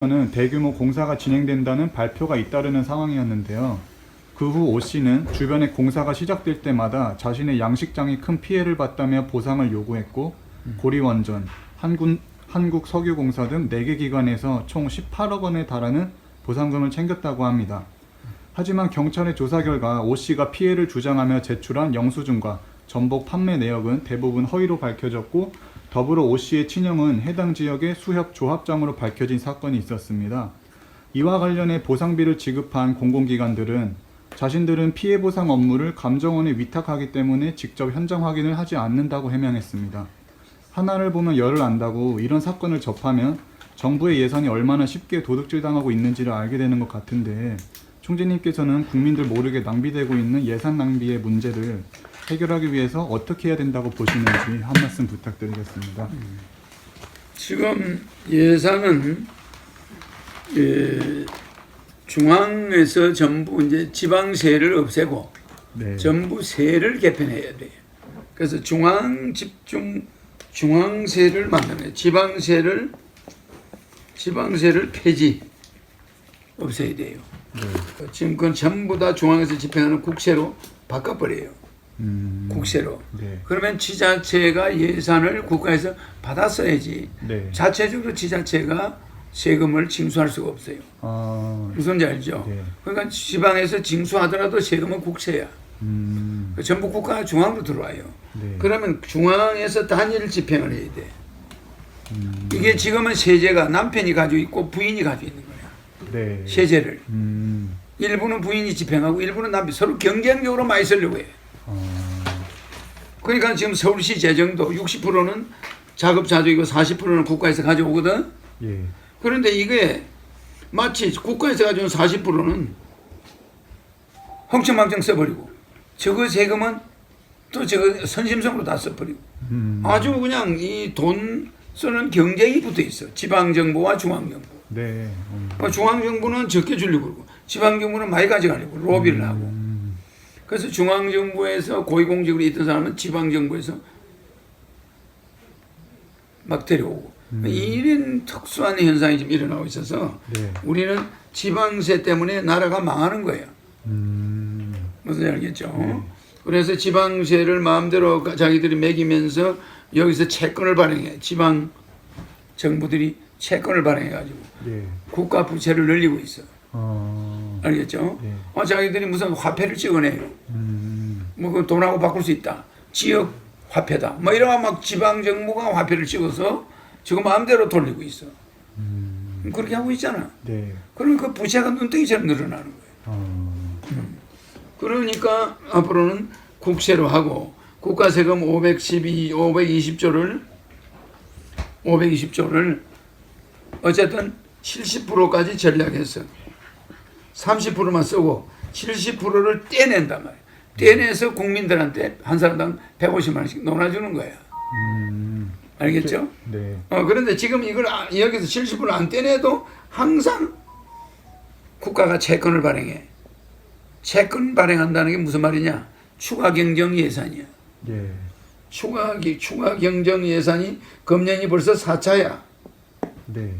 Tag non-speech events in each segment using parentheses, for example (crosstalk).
는 대규모 공사가 진행된다는 발표가 잇따르는 상황이었는데요. 그 후 오 씨는 주변에 공사가 시작될 때마다 자신의 양식장이 큰 피해를 봤다며 보상을 요구했고 고리원전, 한군, 한국석유공사 등 4개 기관에서 총 18억 원에 달하는 보상금을 챙겼다고 합니다. 하지만 경찰의 조사 결과 오 씨가 피해를 주장하며 제출한 영수증과 전복 판매 내역은 대부분 허위로 밝혀졌고 더불어 오 씨의 친형은 해당 지역의 수협 조합장으로 밝혀진 사건이 있었습니다. 이와 관련해 보상비를 지급한 공공기관들은 자신들은 피해 보상 업무를 감정원에 위탁하기 때문에 직접 현장 확인을 하지 않는다고 해명했습니다. 하나를 보면 열을 안다고 이런 사건을 접하면 정부의 예산이 얼마나 쉽게 도둑질 당하고 있는지를 알게 되는 것 같은데 총재님께서는 국민들 모르게 낭비되고 있는 예산 낭비의 문제를 해결하기 위해서 어떻게 해야 된다고 보시는지 한 말씀 부탁드리겠습니다. 지금 예산은 예, 중앙에서 전부 이제 지방세를 없애고 네. 전부 세를 개편해야 돼요. 그래서 중앙 집중 중앙세를 만드는 지방세를 지방세를 폐지 없애야 돼요. 지금 그건 전부 다 중앙에서 집행하는 국세로 바꿔버려요. 음, 국세로. 네. 그러면 지자체가 예산을 국가에서 받았어야지. 네. 자체적으로 지자체가 세금을 징수할 수가 없어요. 아, 무슨 지 알죠? 네. 그러니까 지방에서 징수하더라도 세금은 국세야. 음, 전부 국가가 중앙으로 들어와요. 네. 그러면 중앙에서 단일 집행을 해야 돼. 음, 이게 지금은 세제가 남편이 가지고 있고 부인이 가지고 있는 거야. 네. 세제를. 음, 일부는 부인이 집행하고 일부는 남편 서로 경쟁적으로 많이 쓰려고 해. 아, 그러니까 지금 서울시 재정도 60%는 자급자족이고 40%는 국가에서 가져오거든. 예. 그런데 이게 마치 국가에서 가져온 40%는 헝청망청 써버리고 저거 세금은 또 저거 선심성으로 다 써버리고 음, 아주 그냥 이 돈 쓰는 경쟁이 붙어 있어. 지방정부와 중앙정부. 네. 음, 어, 중앙정부는 적게 주려고 그러고 지방정부는 많이 가져가려고 로비를 하고 음, 그래서 중앙정부에서 고위공직으로 있던 사람은 지방정부에서 막 데려오고 이런 특수한 현상이 지금 일어나고 있어서 네. 우리는 지방세 때문에 나라가 망하는 거예요. 음, 무슨 알겠죠? 그래서 지방세를 마음대로 가- 자기들이 매기면서 여기서 채권을 발행해. 지방 정부들이 채권을 발행해 가지고 네. 국가 부채를 늘리고 있어. 어, 알겠죠? 네. 어, 자기들이 무슨 화폐를 찍어내요. 음, 뭐그 돈하고 바꿀 수 있다. 지역 화폐다. 뭐 이러면 막 지방 정부가 화폐를 찍어서 지금 마음대로 돌리고 있어. 음, 그렇게 하고 있잖아. 네. 그러면 그 부채가 눈덩이처럼 늘어나는 거예요. 어, 그러니까 앞으로는 국세로 하고 국가 세금 512, 520조를 520조를 어쨌든 70%까지 전략해서 30%만 쓰고 70%를 떼낸단 말이에요. 떼내서 국민들한테 한 사람당 150만 원씩 놀아주는 거야. 음, 알겠죠? 네. 어, 그런데 지금 이걸 아- 여기서 70%안 떼내도 항상 국가가 채권을 발행해. 채권 발행한다는 게 무슨 말이냐? 추가 경정 예산이야. 예. 추가 기- 추가 경정 예산이 금년이 벌써 4차야. 네.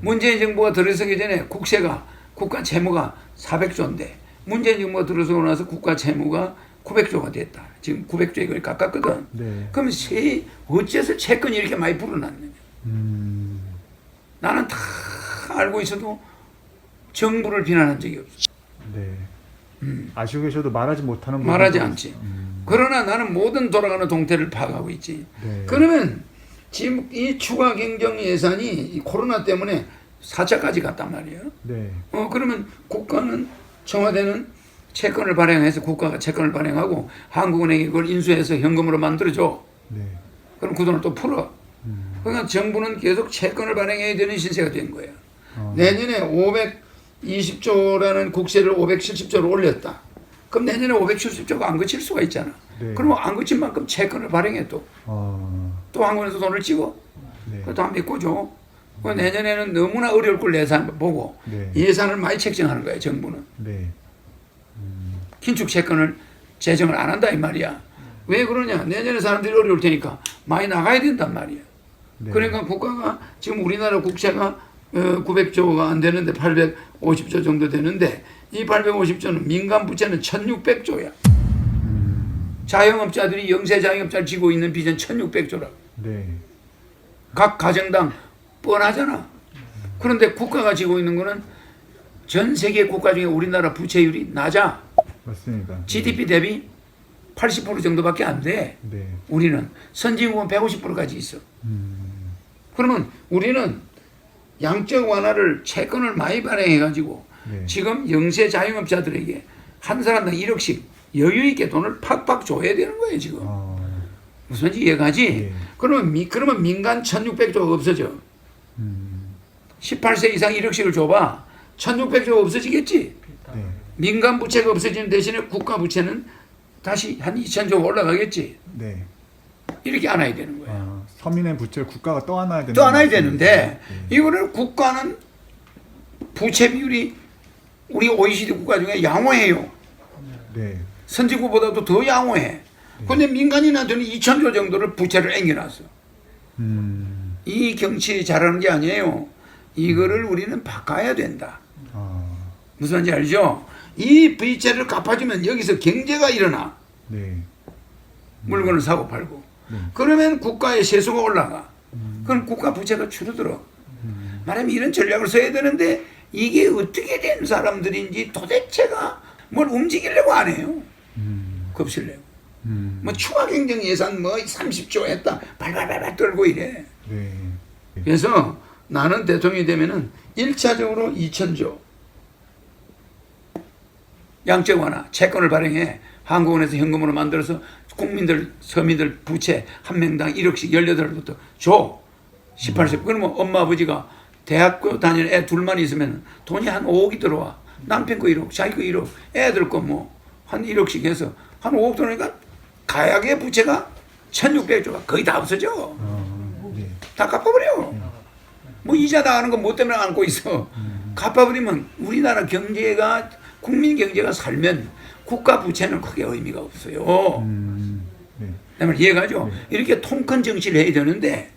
문재인 정부가 들어서기 전에 국세가 국가 채무가 400조인데 문재인 정부가 들어서고 나서 국가 채무가 900조가 됐다. 지금 900조에 거의 가깝거든. 네. 그럼 세 어째서 채권이 이렇게 많이 불어났느냐? 음, 나는 다 알고 있어도 정부를 비난한 적이 없어. 네. 아시고 계셔도 말하지 못하는 음. 말하지 않지. 있- 음, 그러나 나는 모든 돌아가는 동태를 파악하고 있지. 네. 그러면 지금 이 추가 경정 예산이 이 코로나 때문에 4차까지 갔단 말이에요. 네. 어 그러면 국가는 청와대는 채권을 발행해서 국가가 채권을 발행하고 한국은행이 그걸 인수해서 현금으로 만들어줘. 네. 그럼 그 돈을 또 풀어. 음, 그러니까 정부는 계속 채권을 발행해야 되는 신세가 된 거예요. 어, 내년에 520조라는 국세를 570조로 올렸다. 그럼 내년에 570조가 안 거칠 수가 있잖아. 네. 그럼 안 거친 만큼 채권을 발행해 또. 어, 또 한국에서 돈을 찍어. 네. 그것도 안 메꿔줘. 그 내년에는 너무나 어려울 걸 예산 보고 네. 예산을 많이 책정하는 거예요, 정부는. 네. 긴축 채권을 재정을 안 한다 이 말이야. 왜 그러냐? 내년에 사람들이 어려울 테니까 많이 나가야 된단 말이야. 네. 그러니까 국가가 지금 우리나라 국채가 어, 900조가 안 되는데 850조 정도 되는데 이 850조는 민간 부채는 1600조야. 자영업자들이 영세 자영업자를 지고 있는 빚은 1600조라고. 네. 각 가정당 뻔하잖아. 그런데 국가가 지고 있는 거는 전 세계 국가 중에 우리나라 부채율이 낮아. 맞습니다. GDP 대비 80% 정도밖에 안 돼. 네. 우리는 선진국은 150%까지 있어. 그러면 우리는 양적 완화를 채권을 많이 발행해 가지고 네. 지금 영세 자영업자들에게 한 사람당 1억씩 여유 있게 돈을 팍팍 줘야 되는 거예요 지금. 아, 무슨지 이해가지? 네. 그러면 미, 그러면 민간 1,600조가 없어져. 18세 이상 1억씩을 줘봐. 1,600조가 없어지겠지. 네. 민간 부채가 없어지는 대신에 국가 부채는 다시 한 2,000조 올라가겠지. 네. 이렇게 안아야 되는 거예요. 아, 서민의 부채를 국가가 떠안아야 된다. 또 안아야 되는데 이거를 국가는 부채 비율이 우리 OECD 국가 중에 양호해요. 네. 선진국보다도 더 양호해. 근데 민간인한테는 2천조 정도를 부채를 앵겨놨어. 음. 이 경치 잘하는 게 아니에요. 이거를 우리는 바꿔야 된다. 아, 무슨 말인지 알죠? 이 부채를 갚아주면 여기서 경제가 일어나. 네. 물건을 사고 팔고. 네. 그러면 국가의 세수가 올라가. 그럼 국가 부채가 줄어들어. 말하면 이런 전략을 써야 되는데 이게 어떻게 된 사람들인지 도대체가 뭘 움직이려고 안 해요. 겁실려고. 음. 뭐 추가 경쟁 예산 뭐 30조 했다. 발발발발 떨고 이래. 네. 그래서 나는 대통령이 되면은 1차적으로 2천조. 양적 완화 채권을 발행해 한국은행에서 현금으로 만들어서 국민들 서민들 부채 한 명당 1억씩 18부터 줘. 18세 그러면 엄마 아버지가 대학교 다니는 애 둘만 있으면 돈이 한 5억이 들어와. 남편 거 1억 자기 거 1억. 애들 거 뭐 한 1억씩 해서 한 5억 들어오니까 가약의 부채가 1600조가 거의 다 없어져. 아, 네. 다 갚아버려. 뭐 이자 나가는 거 뭐 때문에 안고 있어. 갚아버리면 우리나라 경제가 국민 경제가 살면 국가 부채는 크게 의미가 없어요. 음. 네. 내말 이해가죠? 이렇게 통큰 정치를 해야 되는데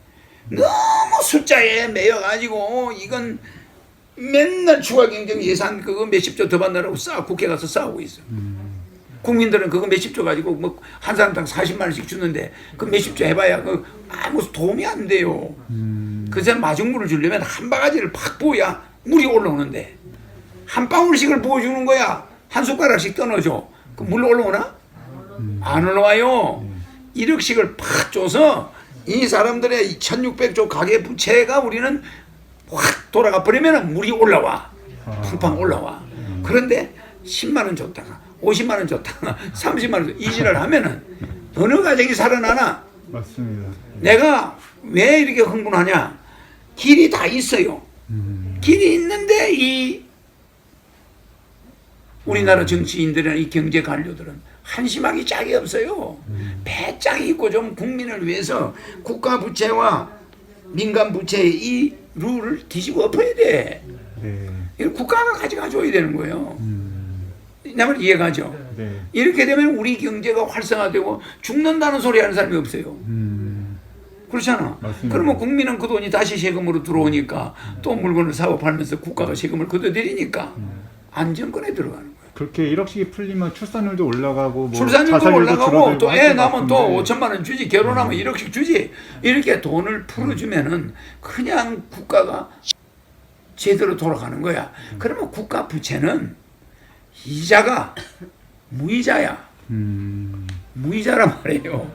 너무 숫자에 매여가지고 이건 맨날 추가 경쟁 예산 그거 몇십 조 더 받느라고 싸 국회 가서 싸우고 있어. 국민들은 그거 몇십 조 가지고 뭐 한 사람당 40만 원씩 주는데 그 몇십 조 해봐야 그 아무 도움이 안 돼요. 그새 마중물을 주려면 한 바가지를 팍 부어야 물이 올라오는데 한 방울씩을 부어주는 거야. 한 숟가락씩 떠넣어줘. 그물 올라오나? 안 올라와요. 1억씩을 팍 줘서 이 사람들의 1600조 가계 부채가 우리는 확 돌아가 버리면 물이 올라와. 팡팡 올라와. 그런데 10만 원 줬다가 50만 원 줬다가 (laughs) 30만 원 이지를 하면은 어느 가정이 살아나나? 맞습니다. 내가 왜 이렇게 흥분하냐? 길이 다 있어요. 길이 있는데 이 우리나라 정치인들이나 이 경제 관료들은 한심하기 짝이 없어요. 배짱이 있고 좀 국민을 위해서 국가 부채와 민간 부채의 이 룰을 뒤집어 엎어야 돼. 네. 이거 국가가 가져가 줘야 되는 거예요. 내말 이해가죠? 네. 이렇게 되면 우리 경제가 활성화되고 죽는다는 소리 하는 사람이 없어요. 음. 그렇잖아. 맞습니다. 그러면 국민은 그 돈이 다시 세금으로 들어오니까 또 물건을 사고 팔면서 국가가 세금을 걷어들이니까 안정권에 들어가는 거예요. 그렇게 1억씩이 풀리면 출산율도 올라가고 뭐 출산율도 자살률도 올라가고 줄어들고 또할애것 낳으면 또 같은데. 음. 5천만 원 주지 결혼하면 1억씩 주지 이렇게 돈을 풀어주면은 그냥 국가가 제대로 돌아가는 거야. 음. 그러면 국가 부채는 이자가 무이자야. 음. 무이자란 말이에요.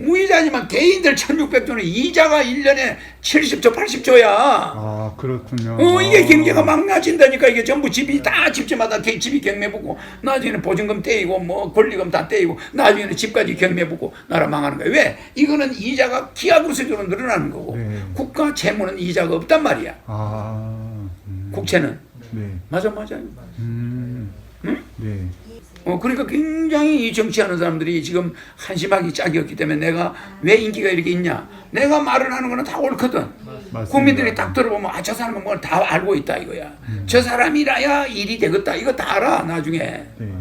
무이자지만 개인들 1600조는 이자가 1년에 70조, 80조야. 아 그렇군요. 어, 이게 아. 경제가 망가진다니까 이게 전부 집이 다 집집마다 개- 집이 경매보고 나중에는 보증금 떼이고 뭐 권리금 다 떼이고 나중에는 집까지 경매보고 나라 망하는 거야. 왜? 이거는 이자가 기하급수적으로 늘어나는 거고 네. 국가 채무는 이자가 없단 말이야. 아. 음. 국채는 네. 맞아 맞아. 음. 응? 네. 어, 그러니까 굉장히 이 정치하는 사람들이 지금 한심하기 짝이었기 때문에 내가 왜 인기가 이렇게 있냐. 내가 말을 하는 거는 다 옳거든. 맞습니다. 국민들이 딱 들어보면 아 저 사람은 뭘 다 알고 있다 이거야. 저 사람이라야 일이 되겠다. 이거 다 알아 나중에. 네.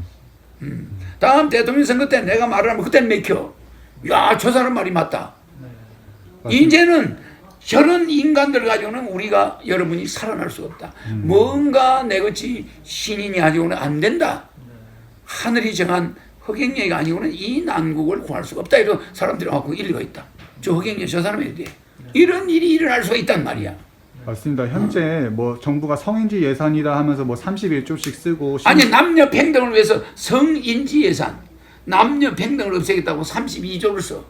다음 대통령 선거 때 내가 말을 하면 그때는 맥혀. 야 저 사람 말이 맞다. 맞습니다. 이제는 저런 인간들 가지고는 우리가 여러분이 살아날 수 없다. 뭔가 내같이 신인이 가지고는 안 된다. 하늘이 정한 허경영이가 아니고는 이 난국을 구할 수가 없다. 이런 사람들이 아, 그 일리가 있다. 저 허경영 저 사람에 대해 이런 일이 일어날 수가 있단 말이야. 맞습니다. 현재 뭐 정부가 성인지 예산이라 하면서 뭐 31조씩 쓰고 아니 남녀 평등을 위해서 성인지 예산 남녀 평등을 없애겠다고 32조를 써.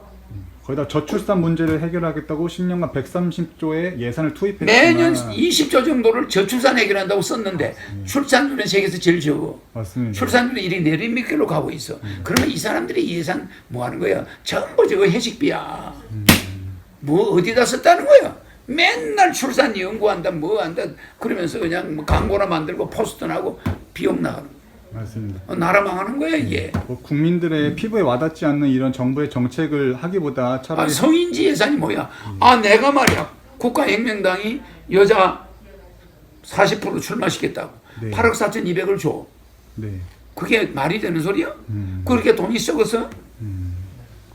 거기다 저출산 문제를 해결하겠다고 10년간 130조의 예산을 투입했지만 매년 20조 정도를 저출산 해결한다고 썼는데 출산율은 세계에서 제일 적어. 맞습니다. 출산율이 이리 내리막길로 가고 있어. 그러면 이 사람들이 예산 뭐 하는 거야? 전부 저거 해식비야. 뭐 어디다 썼다는 거야? 맨날 출산 연구한다 뭐 한다 그러면서 그냥 뭐 광고나 만들고 포스터 나고 비용 나가는 거야. 맞습니다. 어, 나라 망하는 거야 이게. 뭐 국민들의 피부에 와닿지 않는 이런 정부의 정책을 하기보다 아, 차라리 성인지 예산이 뭐야? 아 내가 말이야 국가혁명당이 여자 40% 출마시켰다고 네. 8억 4천 2백을 줘. 네. 그게 말이 되는 소리야? 음. 그렇게 돈이 썩어서?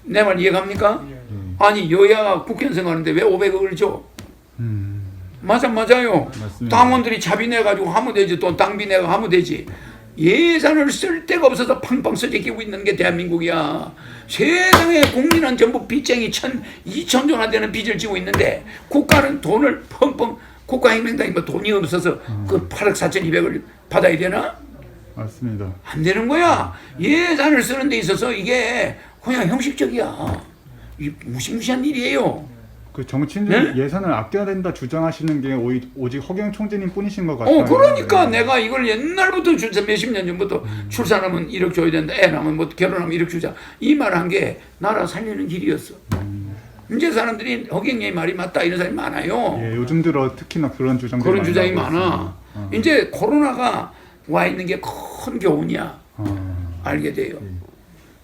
내말 이해갑니까? 아니 여야 국회의원 생각하는데 왜 500억을 줘? 음. 맞아 맞아요. 맞습니다. 당원들이 자비 내가지고 하면 되지 또 당비 내가 하면 되지. 예산을 쓸 데가 없어서 팡팡 써제끼고 있는 게 대한민국이야. 세상에 국민은 전부 빚쟁이 천, 이천 조나 되는 빚을 지고 있는데 국가는 돈을 펑펑 국가혁명당이 뭐 돈이 없어서 그 8억 4천 2백을 받아야 되나? 맞습니다. 안 되는 거야. 예산을 쓰는 데 있어서 이게 그냥 형식적이야. 이 무시무시한 일이에요. 그 정치인들 네? 예산을 아껴야 된다 주장하시는 게 오이, 오직 허경 총재님 뿐이신 것 같아요. 어, 그러니까 네. 내가 이걸 옛날부터 출산 몇십 년 전부터 출산하면 1억 줘야 된다. 애 낳으면 뭐 결혼하면 1억 주자. 이 말 한 게 나라 살리는 길이었어. 이제 사람들이 허경영의 말이 맞다 이런 사람이 많아요. 예, 요즘 들어 특히나 그런 주장들이 그런 주장이 많아. 어. 이제 코로나가 와 있는 게 큰 교훈이야. 어. 알게 돼요.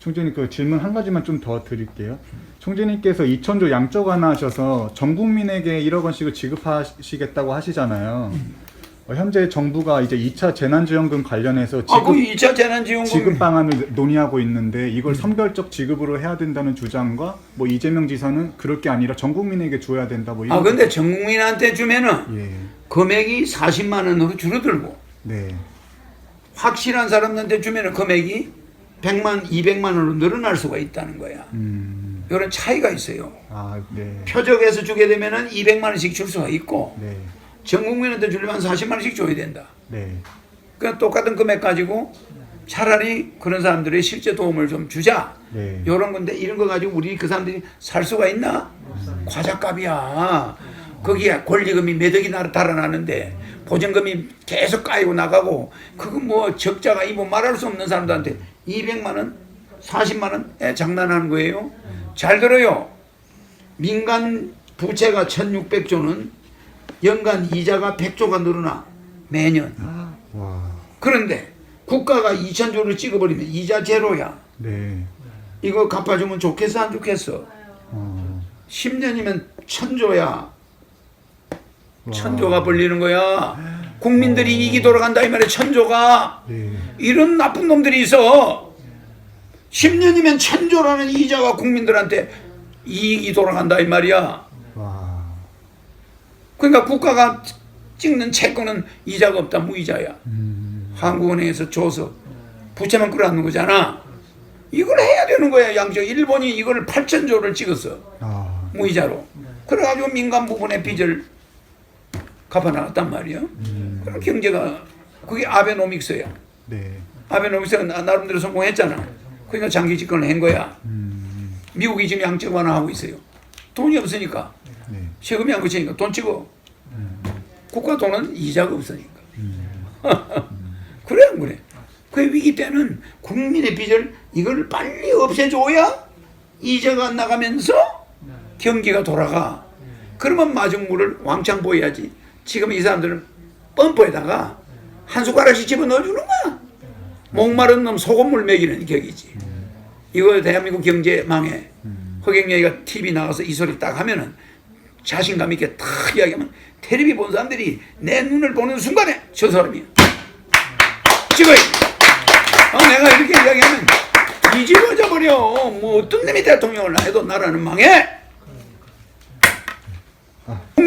총재님 그 질문 한 가지만 좀 더 드릴게요. 총재님께서 2천조 양쪽 하나 하셔서 전 국민에게 1억 원씩을 지급하시겠다고 하시잖아요. 어, 현재 정부가 이제 2차 재난지원금 관련해서 아, 그 지급 2차 재난지원금 지급 방안을 논의하고 있는데 이걸 음. 선별적 지급으로 해야 된다는 주장과 뭐 이재명 지사는 그럴 게 아니라 전 국민에게 줘야 된다 뭐 이런 아 근데 전 국민한테 주면은 예. 금액이 40만 원으로 줄어들고 네. 확실한 사람한테 주면은 금액이 100만, 200만 원으로 늘어날 수가 있다는 거야. 음. 이런 차이가 있어요. 아, 네. 표적에서 주게 되면은 200만 원씩 줄 수가 있고 네. 전 국민한테 주려면 40만 원씩 줘야 된다. 네. 그러니까 똑같은 금액 가지고 차라리 그런 사람들의 실제 도움을 좀 주자. 네. 이런 건데 이런 거 가지고 우리 그 사람들이 살 수가 있나? 과자값이야. 거기에 권리금이 몇 억이 나- 달아나는데 보증금이 계속 까이고 나가고 그거 뭐 적자가 이뭐 말할 수 없는 사람들한테 200만 원, 40만 원에 장난하는 거예요. 잘 들어요. 민간 부채가 1,600조는 연간 이자가 100조가 늘어나 매년. 와. 그런데 국가가 2천조를 찍어버리면 이자 제로야. 네. 이거 갚아주면 좋겠어 안 좋겠어? 어. 10년이면 천조야. 와. 천조가 벌리는 거야. 국민들이 이익이 돌아간다 이 말이야 천조가. 네. 이런 나쁜 놈들이 있어. 10년이면 천조라는 이자가 국민들한테 이익이 돌아간다 이 말이야. 와. 그러니까 국가가 찍는 채권은 이자가 없다 무이자야. 음. 한국은행에서 줘서 부채만 끌어안는 거잖아. 이걸 해야 되는 거야 양적. 일본이 이걸 8천조를 찍었어. 아. 무이자로. 그래가지고 민간 부분의 빚을 갚아 나갔단 말이야. 그럼 경제가 그게 아베노믹스야. 네. 아베노믹스가 나- 나름대로 성공했잖아. 그러니까 장기 집권을 한 거야. 음. 미국이 지금 양적 완화하고 있어요. 돈이 없으니까 네. 세금이 안 거치니까 돈 찍어. 국가 돈은 이자가 없으니까. (laughs) 그래 안 그래? 그 위기 때는 국민의 빚을 이걸 빨리 없애줘야 이자가 안 나가면서 경기가 돌아가. 그러면 마중물을 왕창 보여야지. 지금 이 사람들은 펌프에다가 한 숟가락씩 집어 넣어주는 거야. 목마른 놈 소금물 먹이는 격이지. 이거 대한민국 경제 망해. 허경영이가 TV 나가서 이 소리 딱 하면은 자신감 있게 탁 이야기하면 텔레비 본 사람들이 내 눈을 보는 순간에 저 사람이야. 찍어야 돼. 어, 내가 이렇게 이야기하면 뒤집어져 버려. 뭐 어떤 놈이 대통령을 해도 나라는 망해.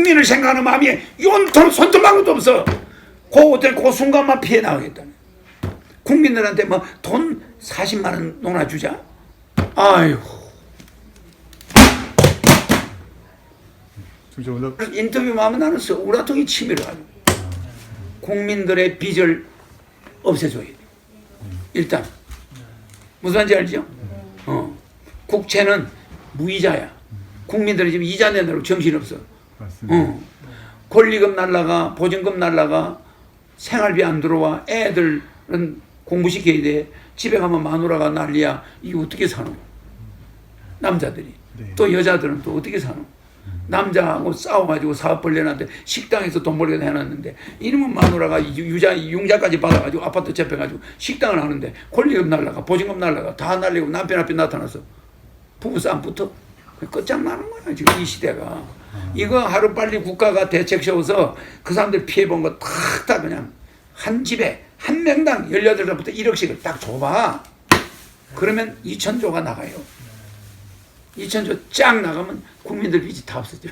아, 국민을 생각하는 마음이 용돈 손톱만큼도 없어. 그 어떤 그 순간만 피해 나가겠다네. 국민들한테 뭐 돈 40만 원 놀아주자. 아유. 인터뷰만 하면 나는 우라통이 치밀어 가지고 국민들의 빚을 없애줘야 돼. 일단 무슨 말인지 알죠? 어. 국채는 무이자야. 국민들이 지금 이자 내느라고 정신없어. 맞습니다. 어. 권리금 날라가 보증금 날라가 생활비 안 들어와 애들은 공부시켜야 돼. 집에 가면 마누라가 난리야. 이거 어떻게 사노? 남자들이. 네. 또 여자들은 또 어떻게 사노? 남자하고 싸워가지고 사업 벌려놨는데 식당에서 돈 벌게 해놨는데 이러면 마누라가 유- 유자 융자까지 받아가지고 아파트 접해가지고 식당을 하는데 권리금 날라가 보증금 날라가 다 날리고 남편 앞에 나타나서 부부 싸움부터 끝장나는 거야 지금 이 시대가 이거 하루 빨리 국가가 대책 세워서 그 사람들 피해 본 거 탁 다 그냥 한 집에 한 명당 18살부터 1억씩을 딱 줘봐. 그러면 2천조가 나가요. 2천조 쫙 나가면 국민들 빚이 다 없어져